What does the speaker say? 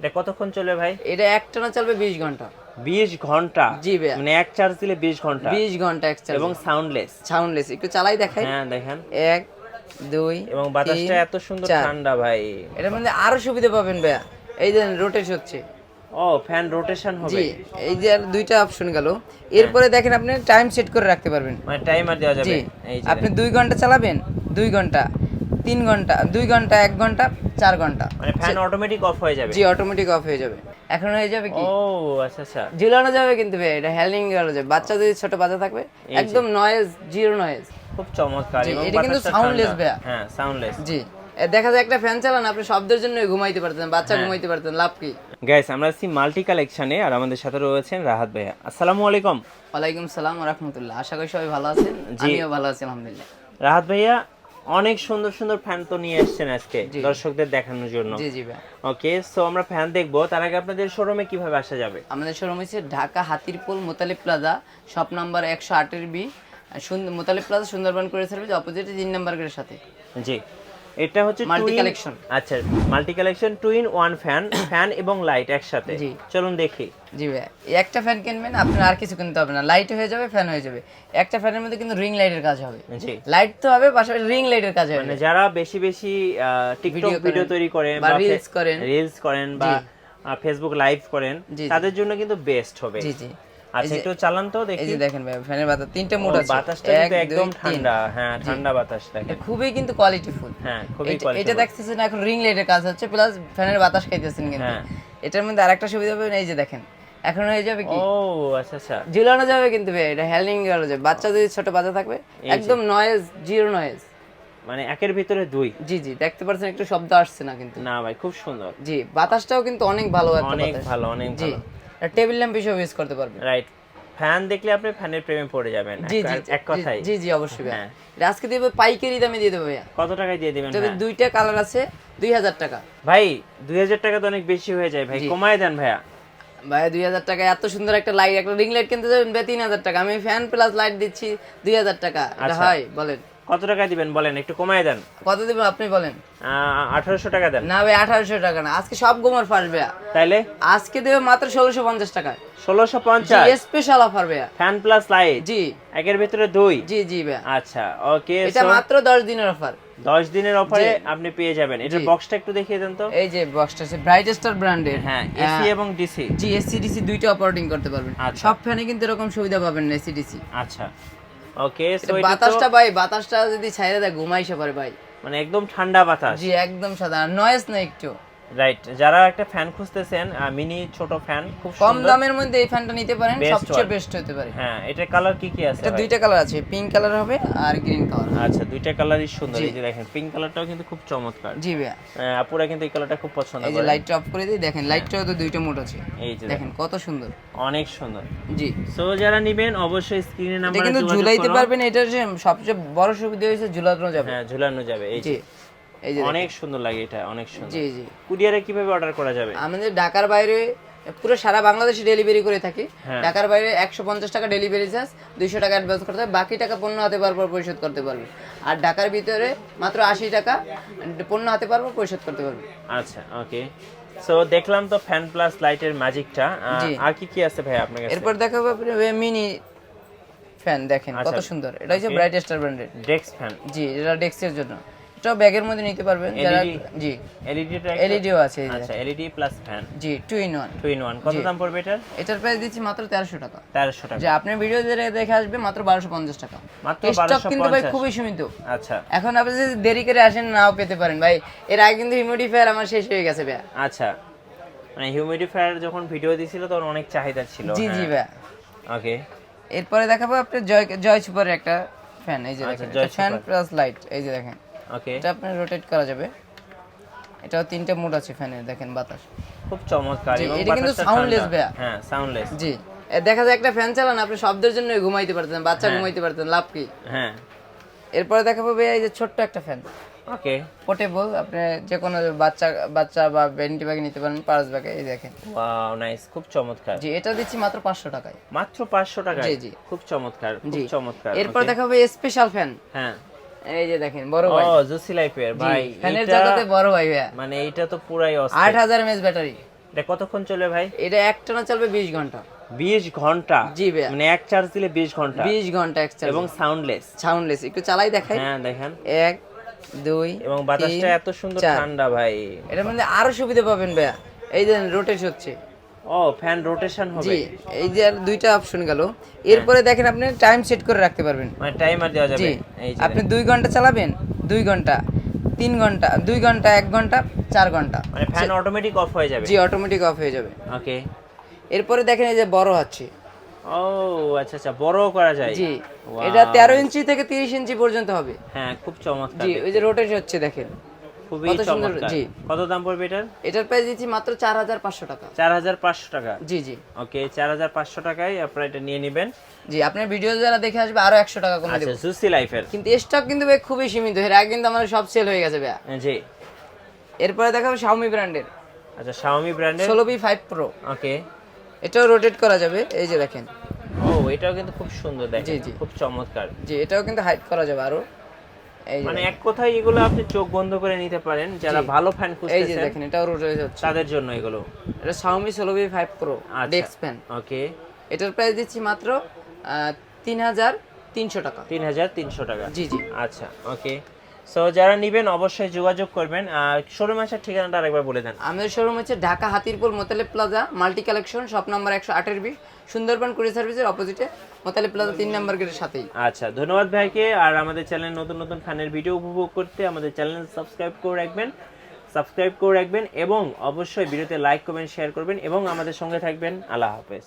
এটা কতক্ষণ চলবে ভাই? এটা একটানা চলবে বিশ ঘণ্টা। বিশ ঘণ্টা? জি ভাইয়া। মানে এক চার্জ দিলে বিশ ঘণ্টা? বিশ ঘণ্টা এক চার্জ এবং সাউন্ডলেস সাউন্ডলেস একটু চালাই দেখাই। হ্যাঁ দেখেন। এক দুই এবং বাতাসটা এত সুন্দর ঠান্ডা ভাই। এটার মধ্যে আরও সুবিধা পাবেন ভাইয়া। এই যে রোটেট হচ্ছে। ও ফ্যান রোটেশন হবে। জি এই যে আর দুইটা অপশন গেল। এরপরে দেখেন আপনি টাইম সেট করে রাখতে পারবেন। মানে টাইমার দেওয়া যাবে। এই যে আপনি দুই ঘণ্টা চালাবেন দুই ঘণ্টা। তিন ঘণ্টা দুই ঘণ্টা এক ঘণ্টা চার ঘণ্টা। মানে ফ্যান অটোমেটিক অফ হয়ে যাবে? জি অটোমেটিক অফ হয়ে যাবে। এখন হয়ে যাবে কি? ও আচ্ছা আচ্ছা। ঝুলানো যাবে কিন্তু ভাই এটা হ্যালিং করা যাবে। বাচ্চা যদি ছোট বাচ্চা থাকবে একদম নয়েজ জিরো নয়েজ খুব চমৎকার এটা কিন্তু soundless ভাইয়া। হ্যাঁ সাউন্ডলেস জি। দেখা যায় একটা ফ্যান চালান আপনি শব্দের জন্য ঘুমাইতে পারতেন বাচ্চা হ্যাঁ। ঘুমাইতে পারতেন লাভ কি? গাইস আমরা আছি মাল্টি কালেকশনে আর আমাদের সাথে রয়েছেন রাহাত ভাইয়া। আসসালামু আলাইকুম। ওয়ালাইকুম সালাম রাহমাতুল্লাহ। আশা করি সবাই ভালো আছেন। আমিও ভালো আছি আলহামদুলিল্লাহ। রাহাত ভাইয়া অনেক সুন্দর সুন্দর ফ্যান তো নিয়ে এসেছেন আজকে দর্শকদের দেখানোর জন্য। জি জি ভাই। ওকে সো আমরা ফ্যান দেখব। তার আগে আপনাদের শোরুমে কীভাবে আসা যাবে? আমাদের শোরুম হচ্ছে Dhaka Hatirpul Motalib plaza shop number একশো আটের বি মোতালিব প্লাজা সুন্দরবন করে সার্ভিস অপোজিটে তিন নাম্বার গেটের সাথে। জি। এটা হচ্ছে মাল্টি কালেকশন আচ্ছা multi collection two in one fan fan এবং লাইট একসাথে। জি। চলুন দেখি। জি ভাই একটা ফ্যান কিনবেন আপনার আর কিছু কিনতে হবে না। লাইট হয়ে যাবে ফ্যান হয়ে যাবে। একটা ফ্যানের মধ্যে কিন্তু রিং লাইটের কাজ হবে। জি। লাইট তো হবে পাশাপাশি রিং লাইটের কাজ হবে। মানে যারা বেশি বেশি টিকটক ভিডিও তৈরি করেন বা রিলস করেন। রিলস করেন বা ফেসবুক লাইভ করেন। তাদের জন্য কিন্তু বেস্ট হবে। জি জি। আচ্ছা একটু চালান তো এই যে দেখেন ভাই ফ্যানের বাতাস তিনটে মোড আছে। বাতাসটা কিন্তু একদম ঠান্ডা হ্যাঁ ঠান্ডা বাতাস দেখেন। খুবই কিন্তু কোয়ালিটিফুল হ্যাঁ খুবই এটা দেখতেছেন এখন রিং লাইটের কাজ হচ্ছে প্লাস ফ্যানের বাতাস খাইতেছেন কিন্তু। হ্যাঁ। এটার মধ্যে আরেকটা সুবিধা পাবেন এই যে দেখেন। এখন হয়ে যাবে কি? ও আচ্ছা আচ্ছা। ঝুলানো যাবে কিন্তু ভাই এটা হ্যালিং যাবে। বাচ্চা যদি ছোট বাচ্চা থাকবে একদম নয়েজ জিরো নয়েজ মানে একের ভিতরে দুই। জি জি দেখতে পাচ্ছেন একটু শব্দ আসছে না কিন্তু। না ভাই খুব সুন্দর। জি বাতাসটাও কিন্তু অনেক ভালো অনেক ভালো অনেক ভালো। টেবিল ল্যাম্প হিসেবে ইউজ করতে পারবেন। রাইট ফ্যান দেখলে আপনি ফ্যানের প্রেমে পড়ে যাবেন। জি জি এক কথাই। জি জি অবশ্যই ভাই হ্যাঁ। আজকে দেবে পাইকারি দামে দিয়ে দেবো ভাইয়া। কত টাকায় দিয়ে দিবেন তবে? দুইটা কালার আছে দুই হাজার টাকা। ভাই দুই হাজার টাকা তো অনেক বেশি হয়ে যায় ভাই। কমায় দেন ভাইয়া। ভাই দুই হাজার টাকা এত সুন্দর একটা লাইট একটা রিং লাইট কিনতে যাবেন ভাই তিন হাজার টাকা। আমি ফ্যান প্লাস লাইট দিচ্ছি দুই হাজার টাকা। এটা আচ্ছা। হয় বলেন। কত টাকা দিবেন বলেন? একটু কমায় দেন। কত দেবেন আপনি বলেন? আঠারোশো টাকা দেন। না ভাই আঠারোশো টাকা না। আজকে সব গোমর ফার্স্ট ভাইয়া। তাইলে? আজকে দেবে মাত্র ষোলোশো পঞ্চাশ টাকা। ষোলোশো পঞ্চাশ? স্পেশাল অফার ভাইয়া। ফ্যান প্লাস লাইট জি। একের ভিতরে দুই? জি জি ভাইয়া। আচ্ছা ওকে এটা মাত্র দশ দিনের অফার দশ দিনের অফারে আপনি পেয়ে যাবেন। এটার বক্সটা একটু দেখিয়ে দেন তো। এই যে বক্সটা আছে ব্রাইট স্টার ব্র্যান্ডের হ্যাঁ এসি এবং ডিসি জি এসিডিসি দুইটা অপারেটিং করতে পারবেন। আচ্ছা। সব ফ্যানে কিন্তু এরকম সুবিধা পাবেন না এসিডিসি আচ্ছা। ওকে সো বাতাসটা ভাই বাতাসটা যদি ছাইরে দেয় ঘুমাইছে পারে ভাই। মানে একদম ঠান্ডা বাতাস। জি একদম সাদা নয়েস না একটু। রাইট যারা একটা ফ্যান খুঁজতেছেন মিনি ছোট ফ্যান খুব কম দামের মধ্যে এই ফ্যানটা নিতে পারেন সবচেয়ে বেস্ট হতে পারে। হ্যাঁ এটার কালার কি কি আছে এটা দুইটা কালার আছে পিঙ্ক কালার হবে আর গ্রিন কালার আচ্ছা দুইটা কালারই সুন্দর। এই যে দেখেন পিঙ্ক কালারটাও কিন্তু খুব চমৎকার। জি ভাইয়া। আপুরা কিন্তু এই কালারটা খুব পছন্দ করে এই যে লাইটটা অফ করে দিই দেখেন লাইটটাও তো দুইটা মোড আছে। এই যে দেখেন কত সুন্দর। অনেক সুন্দর। জি। সো যারা নেবেন অবশ্যই স্ক্রিনে এটা নাম্বারে কিন্তু ঝুলাইতে পারবেন এটার যে সবচেয়ে বড় সুবিধা হয়েছে ঝুলানো যাবে। হ্যাঁ ঝুলানো যাবে এই যে। এই যে অনেক সুন্দর লাগে এটা অনেক সুন্দর। জি জি। কুরিয়ারে কীভাবে অর্ডার করা যাবে? আমাদের ঢাকার বাইরে পুরো সারা বাংলাদেশে ডেলিভারি করে থাকি। হ্যাঁ। ঢাকার বাইরে একশো পঞ্চাশ টাকা ডেলিভারি চার্জ দুইশো টাকা অ্যাডভান্স করতে হবে বাকি টাকা পণ্য হাতে পাওয়ার পরিশোধ করতে পারবে। আর ঢাকার ভিতরে মাত্র আশি টাকা পণ্য হাতে পাওয়ার পর পরিশোধ করতে পারবে। আচ্ছা ওকে সো দেখলাম তো ফ্যান প্লাস লাইটের ম্যাজিকটা। আর কি কি আছে ভাই আপনার কাছে? এরপর দেখাবো আপনি মিনি ফ্যান দেখেন কত আচ্ছা। সুন্দর। এটা হচ্ছে ব্রাইট স্টার ব্র্যান্ডের ডেস্ক ফ্যান জি এটা ডেস্কের জন্য। এটাও ব্যাগের মধ্যে নিতে পারবেন যারা? জি। এলইডিটা এলইডিও আছে আচ্ছা LED plus fan G two in one two in one কত দাম পড়বে এটার? এটার প্রাইস দিচ্ছি মাত্র তেরোশো টাকা। তেরোশো টাকা। যে আপনি ভিডিও দেখে আসবে মাত্র বারোশো পঞ্চাশ টাকা। মাত্র 1250 স্টক কিন্তু ভাই খুবই সীমিত। আচ্ছা। এখন আপনি যদি দেরি করে আসেন নাও পেতে পারেন। ভাই এর আগে কিন্তু হিউমিডিফায়ার আমার শেষ হয়ে গেছে ভাই আচ্ছা। মানে হিউমিডিফায়ার যখন ভিডিও দিছিল তখন অনেক চাহিদা ছিল জি জি ভাই ওকে এরপরে দেখাবো আপনি জয় জয় সুপারের একটা ফ্যান এই যে আচ্ছা, দেখেন। ফ্যান প্লাস লাইট এই যে দেখেন। ওকে এটা আপনার রোটেট করা যাবে। এটাও তিনটা মোড আছে ফ্যানের দেখেন বাতাস। খুব চমৎকার এবং এটা কিন্তু soundless ভাইয়া। হ্যাঁ সাউন্ডলেস জি। দেখা যায় একটা ফ্যান চালান আপনি শব্দের জন্য ঘুমাইতে পারতেন বাচ্চা হ্যাঁ। ঘুমাইতে পারতেন লাভ কি? হ্যাঁ। এরপরে দেখাবো ভাই এই যে ছোট্ট একটা ফ্যান ওকে পোর্টেবল আপনি যে কোনো বাচ্চা বাচ্চা বা বেন্টি ব্যাগে নিতে পারেন পার্স ব্যাগে এই দেখেন। ওয়াও নাইস খুব চমৎকার। জি এটা দিচ্ছি মাত্র পাঁচশো টাকায়। মাত্র পাঁচশো টাকা জি, জি। খুব চমৎকার খুব চমৎকার এরপর okay? দেখাবো স্পেশাল ফ্যান হ্যাঁ। এই যে দেখেন বড় ভাই। ও জুসি লাইফের ভাই ফ্যানের জগতে বড় ভাই ভাইয়া। মানে এইটা তো পুরাই অস্থির। হাজার এমএস ব্যাটারি। এটা কতক্ষণ চলবে ভাই? এটা চলবে বিশ ঘণ্টা। বিশ ঘণ্টা? জি ভাইয়া। মানে এক চার্জ দিলে বিশ ঘণ্টা। বিশ ঘণ্টা এক চার্জ এবং সাউন্ডলেস সাউন্ডলেস একটু চালাই দেখাই। হ্যাঁ দেখেন। এক দুই এবং বাতাসটা এত সুন্দর ঠান্ডা ভাই। এটার মধ্যে আরও সুবিধা পাবেন ভাইয়া। এই যে রোটেট হচ্ছে। ও ফ্যান রোটেশন হবে। জি এই যে আর দুইটা অপশন গেল। এরপরে দেখেন আপনি টাইম সেট করে রাখতে পারবেন। মানে টাইমার দেওয়া যাবে। এই যে আপনি দুই ঘণ্টা চালাবেন দুই ঘণ্টা তিন ঘণ্টা দুই ঘণ্টা এক ঘণ্টা চার ঘণ্টা। মানে ফ্যান অটোমেটিক অফ হয়ে যাবে। জি অটোমেটিক অফ হয়ে যাবে। ওকে এরপরে দেখেন এই যে বড় হচ্ছে। ও আচ্ছা আচ্ছা বড়ও করা যায়। জি এটা তেরো ইঞ্চি থেকে তিরিশ ইঞ্চি পর্যন্ত হবে। হ্যাঁ খুব চমৎকার জি ওই যে রোটেট হচ্ছে দেখেন। খুবই চমৎকার। জি। কত দাম পড়বে এটার? এটার প্রাইস দিচ্ছি মাত্র চার হাজার পাঁচশো টাকা। চার হাজার পাঁচশো টাকা? জি জি। ওকে চার হাজার পাঁচশো টাকায় আপনারা এটা নিয়ে নেবেন। জি আপনার ভিডিও যারা দেখে আসবে আরও একশো টাকা কমে আচ্ছা দেবো। জুসি লাইফের কিন্তু স্টক কিন্তু ভাই খুবই সীমিত। এর আগে কিন্তু আমাদের সব সেল হয়ে গেছে ভাইয়া। জি। এরপরে দেখাবো শাওমি ব্র্যান্ডের আচ্ছা শাওমি ব্র্যান্ডের ষোলো বি ফাইভ প্রো ওকে। এটাও রোটেট করা যাবে এই যে দেখেন। ও এটাও কিন্তু খুব সুন্দর দেখেন। খুব চমৎকার। জি এটাও কিন্তু হাইট করা যাবে আরও। মানে এক কথায় এগুলো আপনি চোখ বন্ধ করে নিতে পারেন যারা ভালো ফ্যান এই যে দেখেন এটাও রোটেট হচ্ছে। তাদের জন্য এগুলো। এটা শাওমি ষোলো বি ফাইভ প্রো আচ্ছা। Fan okay. এটার প্রাইস দিচ্ছি মাত্র তিন হাজার তিনশো টাকা। তিন হাজার তিনশো টাকা। জি জি। আচ্ছা ওকে। সো যারা নেবেন অবশ্যই যোগাযোগ করবেন। আর শোরুম আসার ঠিকানাটা আরেকবার বলে দেন। আমাদের শোরুম হচ্ছে Dhaka Hatirpul Motaleb plaza multi collection shop number একশো আটের বিশ সুন্দরবন কুড়ি সার্ভিসের অপোজিটে মোতালেব প্লাজা তিন নাম্বার গেটের সাথেই। আচ্ছা ধন্যবাদ ভাইকে। আর আমাদের চ্যানেল নতুন নতুন খানের ভিডিও উপভোগ করতে আমাদের চ্যানেল সাবস্ক্রাইব করে রাখবেন সাবস্ক্রাইব করে রাখবেন এবং অবশ্যই ভিডিওতে লাইক করবেন শেয়ার করবেন এবং আমাদের সঙ্গে থাকবেন। আল্লাহ হাফেজ।